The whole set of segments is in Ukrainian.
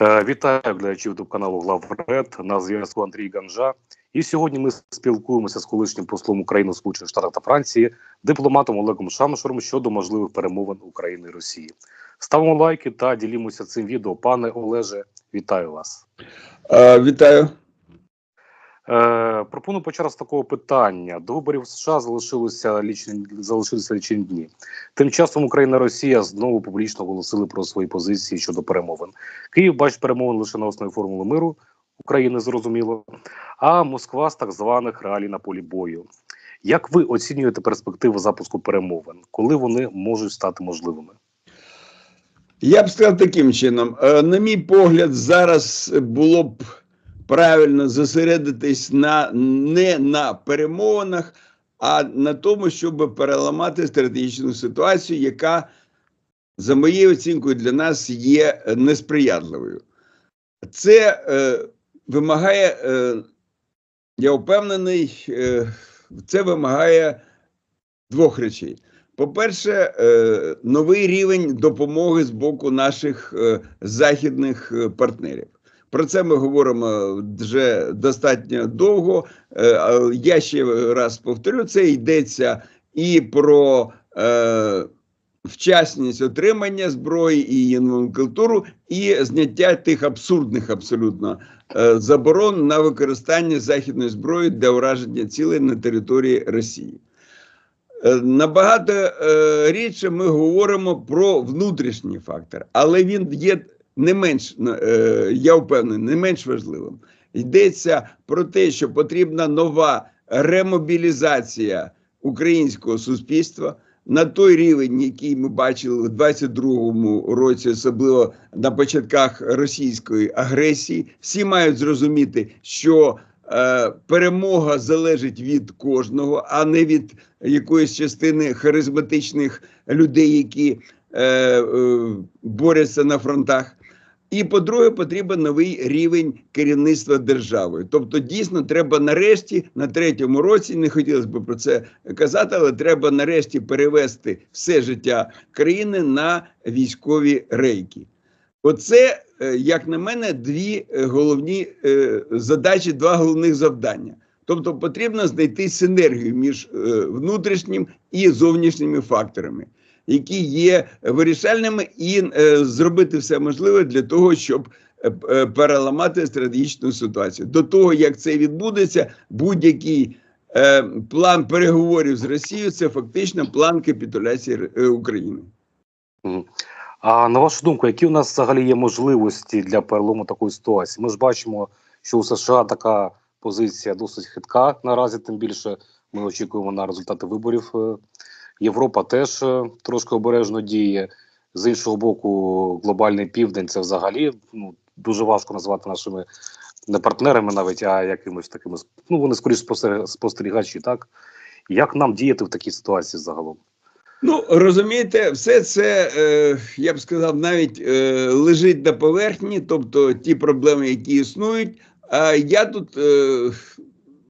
Е, Вітаю глядачів до каналу Главред. На зв'язку Андрій Ганжа. І сьогодні ми спілкуємося з колишнім послом України Сполучених Штатах та Франції, дипломатом Олегом Шамшуром щодо можливих перемовин України і Росії. Ставимо лайки та ділімося цим відео. Пане Олеже, вітаю вас. Е, Вітаю. Е, пропоную почати з такого питання. До виборів США залишилося лічені залишилися лічені дні. Тим часом Україна і Росія знову публічно оголосили про свої позиції щодо перемовин. Київ бачить перемовин лише на основі формули миру України, зрозуміло, а Москва з так званих реалій на полі бою. Як ви оцінюєте перспективи запуску перемовин, коли вони можуть стати можливими? Я б сказав таким чином: Е, на мій погляд, зараз було б правильно зосередитись на не на перемовинах, а на тому, щоб переламати стратегічну ситуацію, яка, за моєю оцінкою, для нас є е, несприятливою. Це е, вимагає, е, я впевнений, е, це вимагає двох речей. По-перше, е, новий рівень допомоги з боку наших е, західних партнерів. Про це ми говоримо вже достатньо довго. Е, Я ще раз повторю: це йдеться і про е, вчасність отримання зброї і її номенклатуру, і зняття тих абсурдних абсолютно е, заборон на використання західної зброї для ураження цілей на території Росії. Набагато рідше ми говоримо про внутрішній фактор, але він є не менш, е, я впевнений, не менш важливим. Йдеться про те, що потрібна нова ремобілізація українського суспільства на той рівень, який ми бачили в 22-му році, особливо на початках російської агресії. Всі мають зрозуміти, що е, перемога залежить від кожного, а не від якоїсь частини харизматичних людей, які е, е, борються на фронтах. І по-друге, потрібен новий рівень керівництва державою. Тобто, дійсно, треба нарешті на третьому році, не хотілося б про це казати, але треба нарешті перевести все життя країни на військові рейки. Оце, е, як на мене, дві е, головні е, задачі, два головних завдання. Тобто потрібно знайти синергію між внутрішнім і зовнішніми факторами, які є вирішальними, і е, зробити все можливе для того, щоб е, е, переламати стратегічну ситуацію. До того як це відбудеться, будь-який план переговорів з Росією це фактично план капітуляції України. А на вашу думку, які у нас взагалі є можливості для перелому такої ситуації? Ми ж бачимо, що у США така позиція досить хитка наразі, тим більше ми очікуємо на результати виборів. Європа теж е, трошки обережно діє. З іншого боку, глобальний південь це взагалі ну, дуже важко назвати нашими не партнерами, навіть а якимось такими ну вони скоріш спостерігачі. Так як нам діяти в такій ситуації загалом? Ну, розумієте, все це, е, я б сказав, навіть е, лежить на поверхні, тобто ті проблеми, які існують. А я тут, е,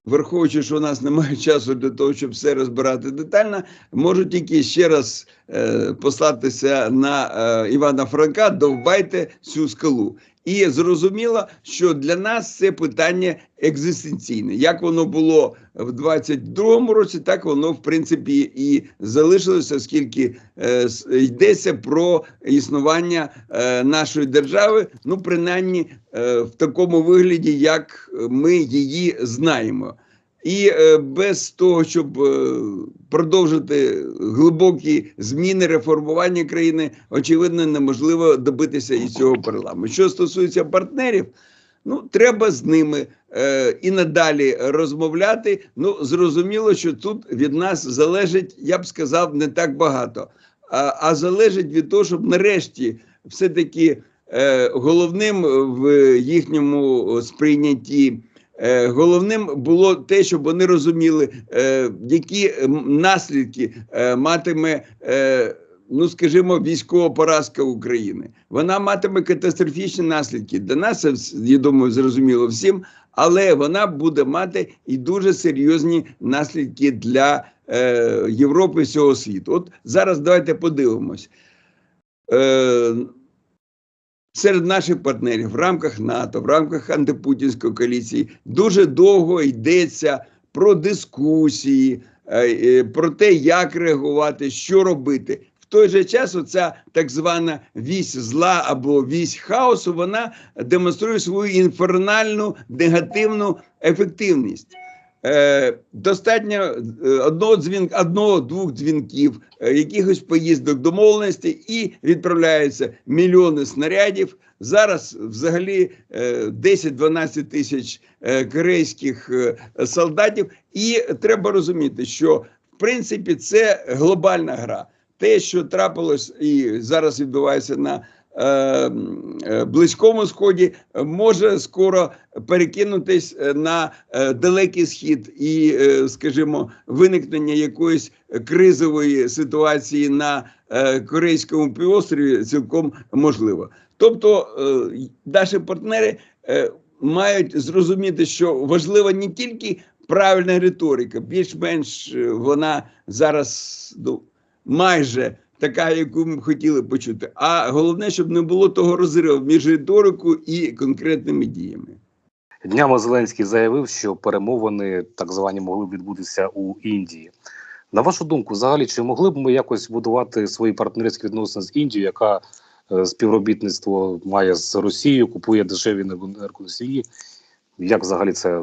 враховуючи, що у нас немає часу для того, щоб все розбирати детально, можу тільки ще раз е, послатися на е, Івана Франка, довбайте цю скалу. І зрозуміло, що для нас це питання екзистенційне. Як воно було в 22-му році, так воно в принципі і залишилося, оскільки е, йдеться про існування е, нашої держави, ну принаймні е, в такому вигляді, як ми її знаємо. І е, без того, щоб е, продовжити глибокі зміни реформування країни, очевидно, неможливо добитися і цього парламенту. Що стосується партнерів, ну треба з ними е, і надалі розмовляти. Ну зрозуміло, що тут від нас залежить, я б сказав, не так багато, а, а залежить від того, щоб нарешті все-таки е, головним в їхньому сприйнятті. Е, Головним було те, щоб вони розуміли, е, які наслідки е, матиме, е, ну скажімо, військова поразка України. Вона матиме катастрофічні наслідки. Для нас я думаю, зрозуміло всім, але вона буде мати і дуже серйозні наслідки для Європи всього світу. От зараз давайте подивимось. Серед наших партнерів в рамках НАТО, в рамках антипутінської коаліції дуже довго йдеться про дискусії, е, е, про те, як реагувати, що робити. В той же час оця так звана вісь зла або вісь хаосу, вона демонструє свою інфернальну негативну ефективність. Е, достатньо е, одного дзвін, одного двох дзвінків, е, якихось поїздок домовленості, і відправляються мільйони снарядів. Зараз взагалі е, 10-12 тисяч е, корейських е, солдатів. І треба розуміти, що в принципі це глобальна гра. Те, що трапилось і зараз відбувається на Близькому Сході, е, може скоро перекинутись е, на е, далекий схід і, е, скажімо, виникнення якоїсь кризової ситуації на е, Корейському півострові цілком можливо. Тобто, е, наші партнери е, мають зрозуміти, що важлива не тільки правильна риторика, більш-менш е, вона зараз ну, майже така, яку ми хотіли почути. А головне, щоб не було того розриву між риторикою і конкретними діями. Днями Зеленський заявив, що перемовини так звані могли б відбутися у Індії. На вашу думку, взагалі, чи могли б ми якось будувати свої партнерські відносини з Індією, яка е, співробітництво має з Росією, купує дешеві енергоносії? Як взагалі це?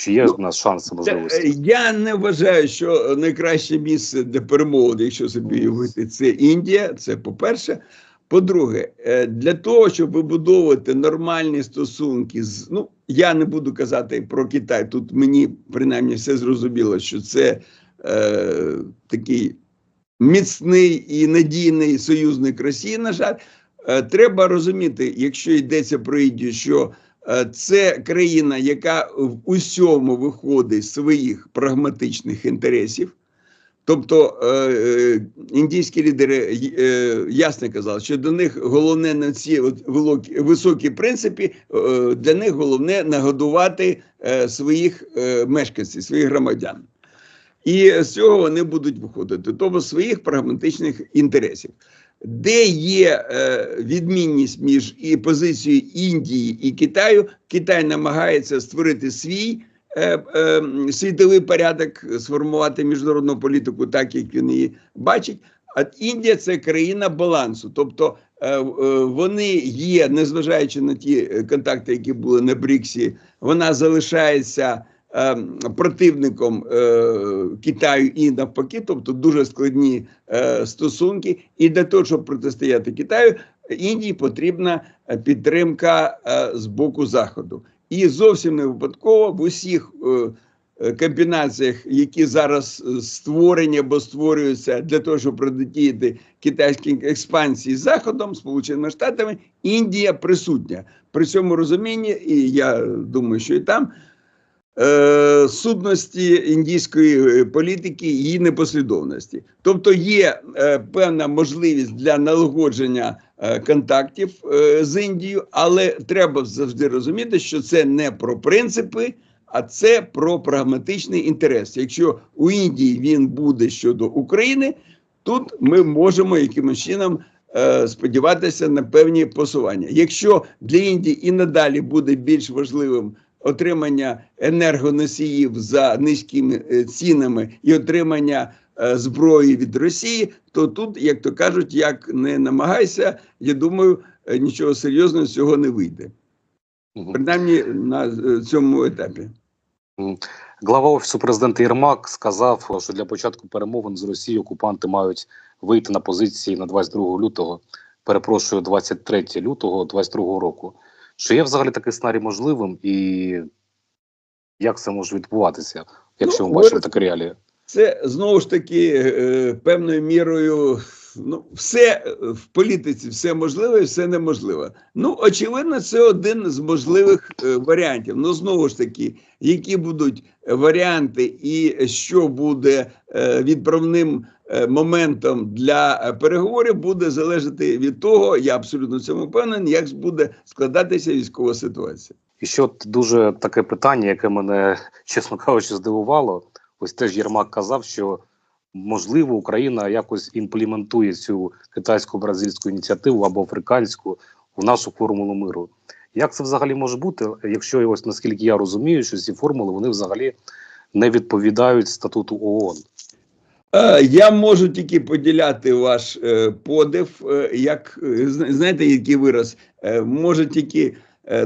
Чи є Ну, в нас шанси, можливості? е, Я не вважаю, що найкраще місце для перемовин, якщо собі уявити, це Індія. Це по-перше. По-друге, е, для того, щоб вибудовувати нормальні стосунки з ну я не буду казати про Китай. Тут мені принаймні все зрозуміло, що це е, такий міцний і надійний союзник Росії. На жаль, Е, треба розуміти, якщо йдеться про Індію, що це країна, яка в усьому виходить з своїх прагматичних інтересів. Тобто е, е, індійські лідери е, ясно казали, що до них головне на ці високі принципи, е, для них головне нагодувати е, своїх е, мешканців, своїх громадян. І з цього вони будуть виходити, тобто своїх прагматичних інтересів. Де є е, відмінність між і позицією Індії і Китаю, Китай намагається створити свій е, е, світовий порядок, сформувати міжнародну політику, так як він її бачить. А Індія це країна балансу, тобто е, е, вони є, незважаючи на ті е, контакти, які були на Бріксі, вона залишається противником е, Китаю і навпаки, тобто дуже складні е, стосунки. І для того, щоб протистояти Китаю, Індії потрібна е, підтримка з боку Заходу. І зовсім не випадково в усіх комбінаціях, які зараз створені або створюються для того, щоб протидіяти китайській експансії Заходом, Сполученими Штатами, Індія присутня. При цьому розумінні, і я думаю, що і там е, сутності індійської е, політики, її непослідовності. Тобто є е, певна можливість для налагодження контактів з Індією, але треба завжди розуміти, що це не про принципи. А це про прагматичний інтерес. Якщо у Індії він буде щодо України, тут ми можемо якимось чином сподіватися на певні посування. Якщо для Індії і надалі буде більш важливим отримання енергоносіїв за низькими е, цінами і отримання е, зброї від Росії, то тут, як то кажуть, як не намагайся, я думаю, е, нічого серйозного з цього не вийде. Принаймні на цьому етапі. Глава офісу президента Єрмак сказав, що для початку перемовин з Росією окупанти мають вийти на позиції на 22 лютого. Перепрошую, 23 лютого 22 року. Чи є взагалі такий сценарій можливим, і як це може відбуватися, якщо Ну, ми бачимо такі реалії? Це знову ж таки е, певною мірою. Ну, все е, в політиці, все можливе і все неможливе. Ну, очевидно, це один з можливих е, варіантів. Ну, знову ж таки, які будуть варіанти, і що буде е, відправним моментом для переговорів, буде залежати від того, я абсолютно в цьому впевнений, як буде складатися військова ситуація. І ще от дуже таке питання, яке мене, чесно кажучи, здивувало. Ось теж Єрмак казав, що можливо Україна якось імплементує цю китайсько-бразильську ініціативу або африканську в нашу формулу миру. Як це взагалі може бути, якщо ось наскільки я розумію, що ці формули вони взагалі не відповідають статуту ООН? Е, Я можу тільки поділяти ваш е, подив, е, як знаєте, який вираз може тільки.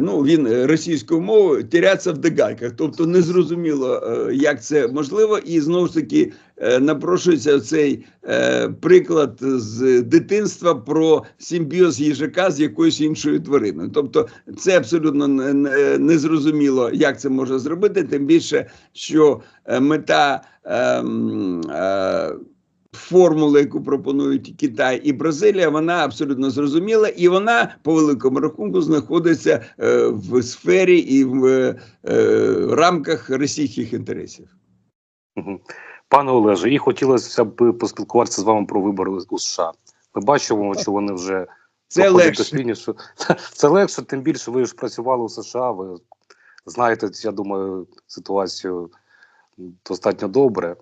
Ну, він російською мовою тіряться в догадках, тобто незрозуміло, е, як це можливо, і знову ж таки напрошується цей е, приклад з дитинства про симбіоз їжака з якоюсь іншою твариною. Тобто, це абсолютно не- не- незрозуміло, як це можна зробити, тим більше, що е, мета ем, е, формули, яку пропонують Китай і Бразилія, вона абсолютно зрозуміла, і вона по великому рахунку знаходиться е, в сфері і в е, рамках російських інтересів. Пане Олеже, і хотілося б поспілкуватися з вами про вибори у США. Ми бачимо, що вони вже Це легше. фінішу. Це легше, тим більше ви ж працювали у США. Ви знаєте, я думаю, ситуацію достатньо добре.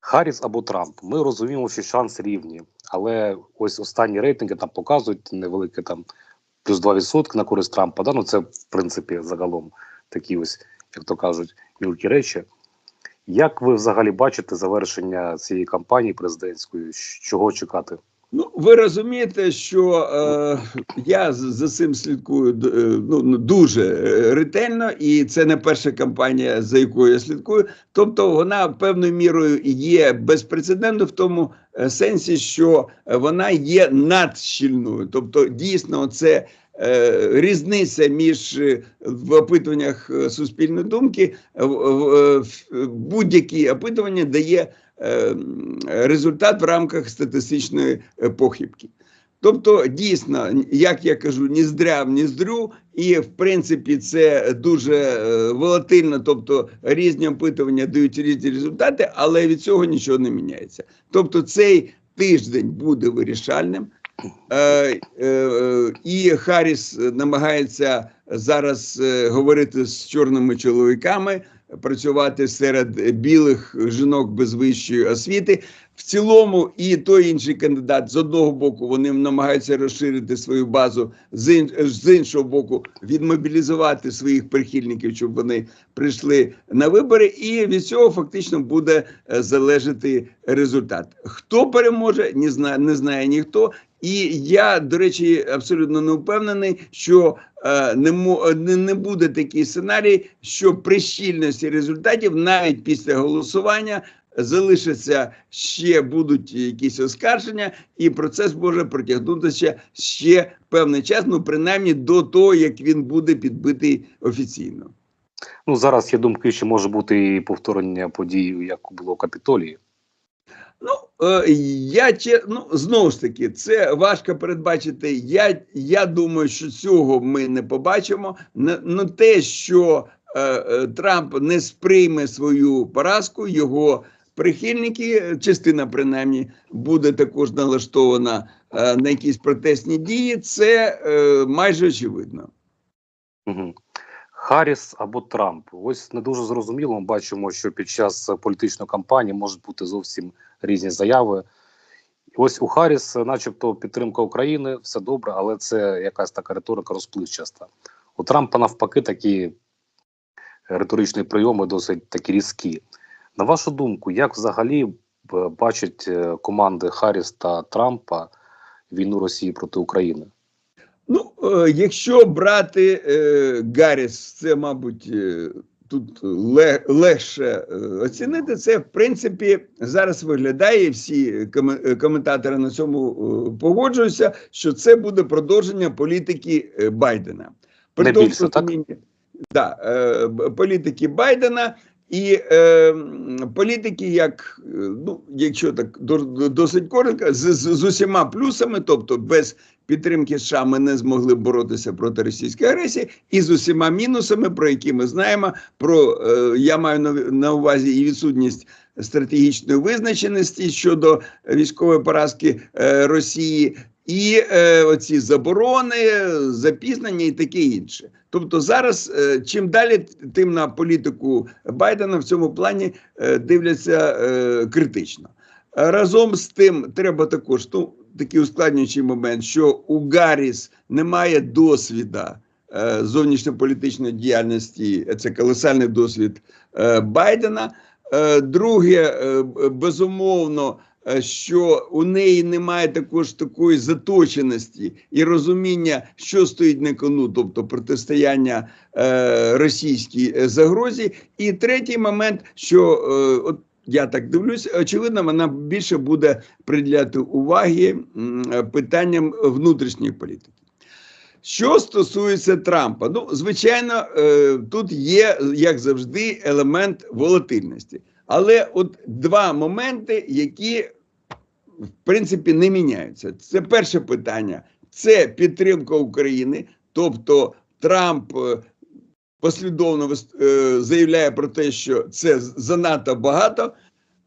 Харріс або Трамп. Ми розуміємо, що шанси рівні, але ось останні рейтинги там показують невелике там плюс 2% на користь Трампа. Да? Ну це в принципі загалом такі ось, як то кажуть, мілкі речі. Як ви взагалі бачите завершення цієї кампанії президентської? Чого чекати? Ну, ви розумієте, що е, я за цим слідкую е, ну, ну, дуже е, ретельно, і це не перша кампанія, за якою я слідкую. Тобто, вона певною мірою є безпрецедентною в тому е, сенсі, що вона є надщільною. Тобто, дійсно, це різниця між е, в опитуваннях е, суспільної думки. Будь-які опитування дає е, результат в рамках статистичної е, похибки. Тобто, дійсно, як я кажу, ні здряв, ні здрю, і в принципі це дуже е, волатильно, тобто різні опитування дають різні результати, але від цього нічого не міняється. Тобто, цей тиждень буде вирішальним. Е, е, е, і Харріс намагається зараз говорити з чорними чоловіками, працювати серед білих жінок без вищої освіти. В цілому, і той інший кандидат з одного боку вони намагаються розширити свою базу, з, ін, з іншого боку, відмобілізувати своїх прихильників, щоб вони прийшли на вибори, і від цього фактично буде е, залежати результат. Хто переможе, не знає, не знає ніхто. І я, до речі, абсолютно не впевнений, що е, не, не, не буде такий сценарій, що при щільності результатів навіть після голосування залишиться ще будуть якісь оскарження, і процес може протягнутися ще певний час, ну принаймні до того, як він буде підбитий офіційно. Ну зараз є думки, що може бути і повторення подій, як було у Капітолії. Ну, е, я ну, знову ж таки, це важко передбачити. Я, я думаю, що цього ми не побачимо. Ну, те, що е, е, Трамп не сприйме свою поразку, його прихильники, частина принаймні, буде також налаштована е, на якісь протестні дії, це е, майже очевидно. Угу. Харріс або Трамп. Ось не дуже зрозуміло. Ми бачимо, що під час політичної кампанії можуть бути зовсім різні заяви. Ось у Харріс, начебто, підтримка України, все добре, але це якась така риторика розпливчаста. У Трампа навпаки такі риторичні прийоми досить такі різкі. На вашу думку, як взагалі бачать е, команди Харріс та Трампа війну Росії проти України? Ну, е, якщо брати е, Гарріс, це, мабуть, е, тут ле, легше е, оцінити. Це, в принципі, зараз виглядає, всі коме- е, коментатори на цьому е, погоджуються, що це буде продовження політики е, Байдена. Не тому так? Да, е, політики Байдена. І е, політики, як е, ну, якщо так до- до- досить коротко, з, з, з усіма плюсами, тобто без підтримки США ми не змогли боротися проти російської агресії, і з усіма мінусами, про які ми знаємо. Про е, я маю на, на увазі і відсутність стратегічної визначеності щодо військової поразки е, Росії, і е, оці заборони, запізнення і таке інше. Тобто, зараз е, чим далі, тим на політику Байдена в цьому плані е, дивляться е, критично. Разом з тим, треба також ну, такий ускладнюючий момент, що у Гарріс немає досвіда е, зовнішньополітичної діяльності. Це колосальний досвід е, Байдена. Е, Друге, е, безумовно, що у неї немає також такої заточеності і розуміння, що стоїть на кону, тобто протистояння е, російській е, загрозі. І третій момент, що е, от я так дивлюсь, очевидно, вона більше буде приділяти уваги е, питанням внутрішньої політики. Що стосується Трампа, ну звичайно, е, тут є, як завжди, елемент волатильності. Але от два моменти, які в принципі не міняються. Це перше питання: це підтримка України, тобто Трамп е, послідовно е, заявляє про те, що це занадто багато,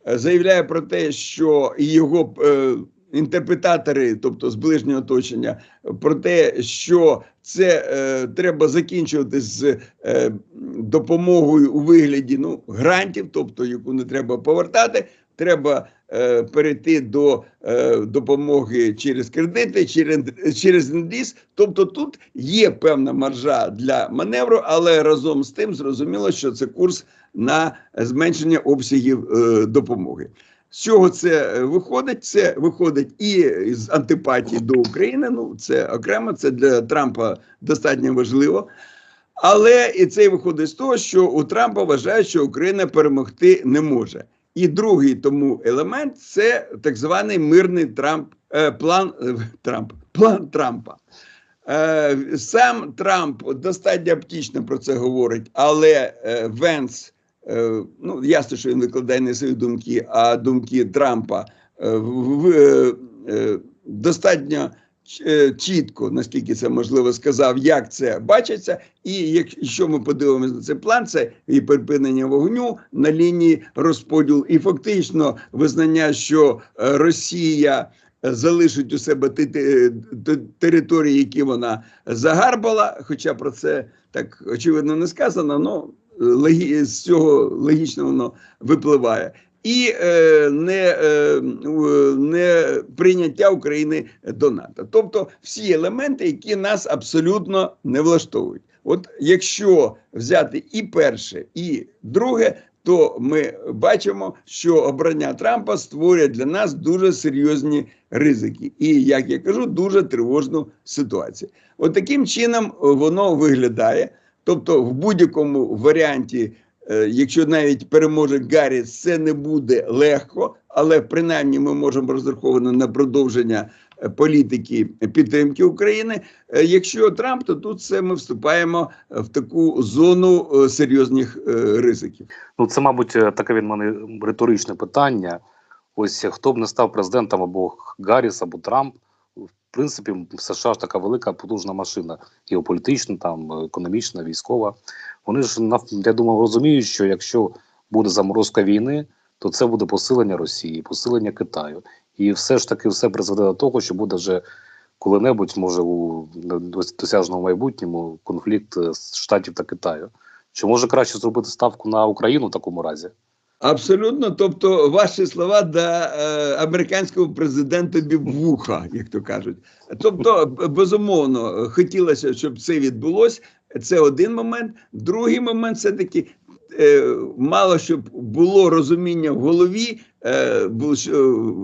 е, заявляє про те, що його інтерпретатори, тобто з ближнього оточення, про те, що це е, треба закінчувати з е, допомогою у вигляді ну, грантів, тобто яку не треба повертати. Треба е, перейти до е, допомоги через кредити, через, через інліз. Тобто тут є певна маржа для маневру, але разом з тим зрозуміло, що це курс на зменшення обсягів е, допомоги. З чого це виходить? Це виходить і з антипатії до України. Ну це окремо, це для Трампа достатньо важливо. Але і це виходить з того, що у Трампа вважають, що Україна перемогти не може. І другий тому елемент це так званий мирний Трамп, е, план е, Трамп, план Трампа. Е, сам Трамп достатньо оптично про це говорить, але Венс, ну ясно, що він викладає не свої думки, а думки Трампа в, достатньо чітко, наскільки це можливо, сказав, як це бачиться. І якщо ми подивимося на цей план, це і припинення вогню на лінії розподілу, і фактично визнання, що е, Росія е, залишить у себе території, які вона загарбала. Хоча про це так очевидно не сказано, але з цього логічно воно випливає. І е, не, е, не прийняття України до НАТО. Тобто всі елементи, які нас абсолютно не влаштовують. От якщо взяти і перше, і друге, то ми бачимо, що обрання Трампа створює для нас дуже серйозні ризики, і як я кажу, дуже тривожну ситуацію. От таким чином воно виглядає. Тобто, в будь-якому варіанті, якщо навіть переможе Гарріс, це не буде легко, але принаймні ми можемо розраховувати на продовження е, політики підтримки України. Е, Якщо Трамп, то тут це ми вступаємо е, в таку зону е, серйозних е, ризиків. Ну, це, мабуть, е, таке від мене риторичне питання. Ось е, хто б не став президентом або Гарріс, або Трамп, в принципі, США ж така велика потужна машина, геополітична, там, е, економічна, військова. Вони ж я думаю, розуміють, що якщо буде заморозка війни, то це буде посилення Росії, посилення Китаю. І все ж таки все призведе до того, що буде вже коли-небудь, може, у досяжному майбутньому конфлікт е, Штатів та Китаю. Чи може краще зробити ставку на Україну в такому разі? Абсолютно, тобто, ваші слова до е, американського президента вуха, як то кажуть. Тобто, безумовно, хотілося, щоб це відбулося. Це один момент. Другий момент все таки. Е, мало щоб було розуміння в голові, е,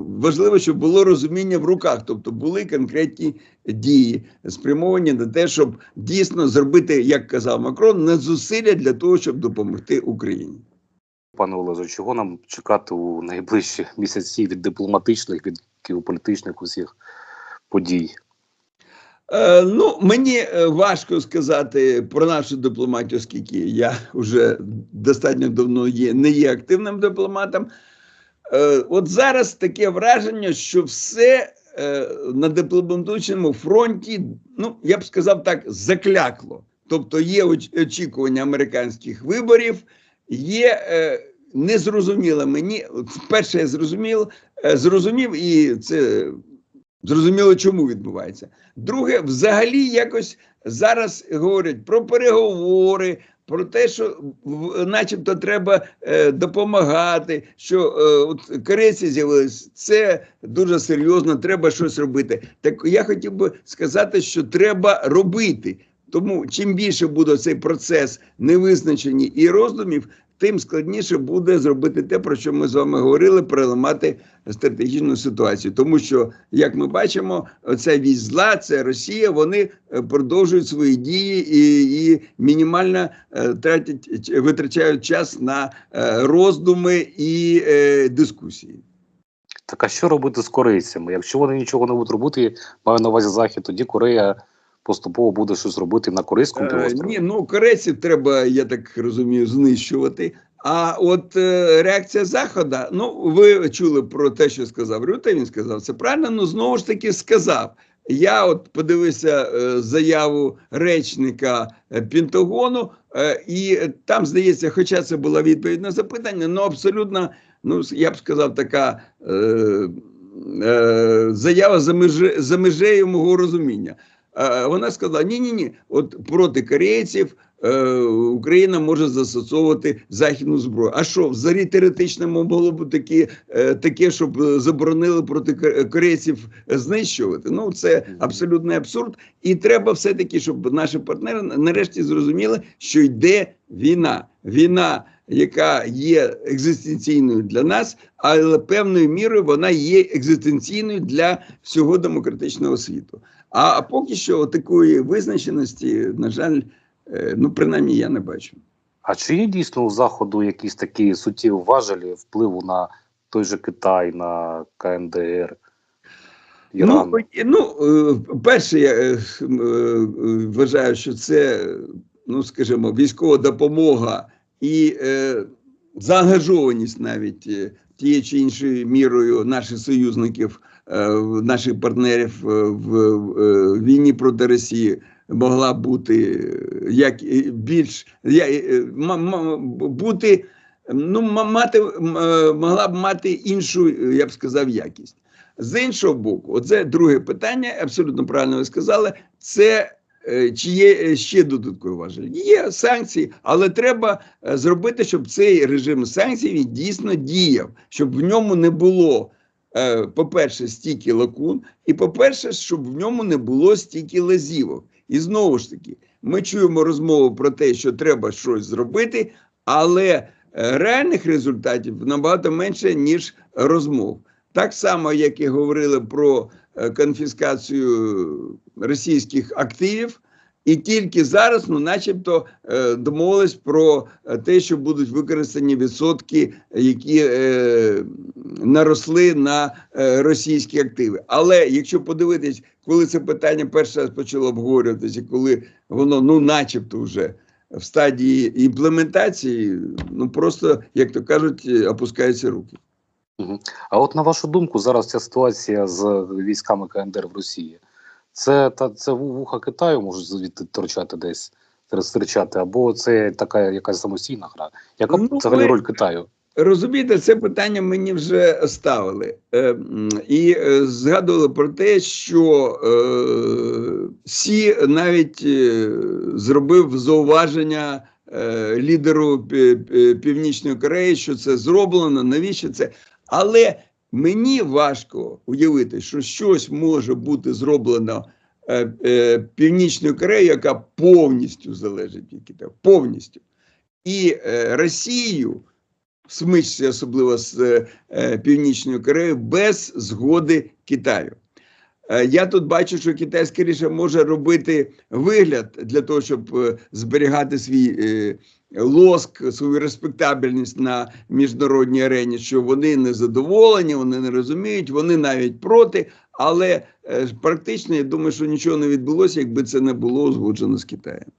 важливо, щоб було розуміння в руках, тобто були конкретні дії, спрямовані на те, щоб дійсно зробити, як казав Макрон, надзусилля для того, щоб допомогти Україні. Пане Олеже, чого нам чекати у найближчі місяці від дипломатичних, від геополітичних усіх подій? Е, ну, мені е, важко сказати про нашу дипломатію, оскільки я вже достатньо давно є, не є активним дипломатом. Е, от зараз таке враження, що все на дипломатичному фронті, ну, я б сказав так, заклякло. Тобто є очікування американських виборів, є незрозуміло мені. Перше, я зрозумів, зрозумів, і це зрозуміло, чому відбувається. Друге, взагалі, якось зараз говорять про переговори, про те, що начебто треба е, допомагати, що е, от корейці з'явились, це дуже серйозно, треба щось робити. Так я хотів би сказати, що треба робити. Тому чим більше буде цей процес невизначені і роздумів, тим складніше буде зробити те, про що ми з вами говорили, переламати стратегічну ситуацію. Тому що, як ми бачимо, ця вісь зла, це Росія, вони е, продовжують свої дії і, і мінімально е, тратять витрачають час на е, роздуми і дискусії. Так а що робити з корейцями? Якщо вони нічого не будуть робити, маю на увазі захід, тоді Корея поступово буде щось робити на корейському Е. Ні, ну корейців треба, я так розумію, знищувати. А от е, реакція Заходу, ну ви чули про те, що сказав Рюта, він сказав це правильно, ну знову ж таки сказав. Я от подивився е, заяву речника е, Пентагону, е, і там здається, хоча це була відповідь на запитання, ну абсолютно, ну я б сказав, така е, е, заява за, меже, за межею мого розуміння. Вона сказала: ні, ні, ні, от проти корейців е, Україна може застосовувати західну зброю. А що взагалі теоретично могло б такі, е, таке, щоб е, заборонили проти ко- корейців знищувати? Ну це абсолютний абсурд. І треба все-таки, щоб наші партнери нарешті зрозуміли, що йде війна. Війна, яка є екзистенційною для нас, але певною мірою вона є екзистенційною для всього демократичного світу. А поки що такої визначеності, на жаль, е, ну принаймні я не бачу. А чи є дійсно у заходу якісь такі суттєві важелі впливу на той же Китай, на КНДР, Іран? Ну, ну е, перше, я е, е, вважаю, що це, ну скажімо, військова допомога і е, заангажованість навіть е, тією чи іншою мірою наших союзників, е, наших партнерів е, в е, війні проти Росії. Могла бути е, як більш я, е, бути, ну мати е, могла б мати іншу, е, я б сказав, якість. З іншого боку, оце друге питання, абсолютно правильно ви сказали. Це е, чи є е, ще додаткові важелі? Є санкції, але треба е, зробити, щоб цей режим санкцій дійсно діяв, щоб в ньому не було. Е, По-перше, стільки лакун, і по-перше, щоб в ньому не було стільки лазівок. І знову ж таки, ми чуємо розмову про те, що треба щось зробити, але е, реальних результатів набагато менше, ніж розмов. Так само, як і говорили про е, конфіскацію російських активів, і тільки зараз, ну, начебто, е, домовились про е, те, що будуть використані відсотки, які е, наросли на е, російські активи. Але якщо подивитись, коли це питання перший раз почало обговорюватися, коли воно, ну, начебто, вже в стадії імплементації, ну просто, як то кажуть, опускаються руки. А от на вашу думку, зараз ця ситуація з військами КНДР в Росії, це та це вуха Китаю можуть звідти торчати десь стирчати, або це така якась самостійна гра? Яка Ну, взагалі ви- роль Китаю? Розумієте, це питання мені вже ставили е, і е, згадували про те, що е, Сі навіть е, зробив зауваження е, лідеру Пі- Пі- Північної Кореї, що це зроблено, навіщо це. Але мені важко уявити, що щось може бути зроблено е, е, Північною Кореєю, яка повністю залежить від Китаю, повністю. І е, Росію смичці, особливо з е, Північною Кореєю, без згоди Китаю. Е, я тут бачу, що Китай скоріше може робити вигляд для того, щоб е, зберігати свій е, лоск, свою респектабельність на міжнародній арені, що вони не задоволені, вони не розуміють, вони навіть проти. Але практично я думаю, що нічого не відбулося, якби це не було узгоджено з Китаєм.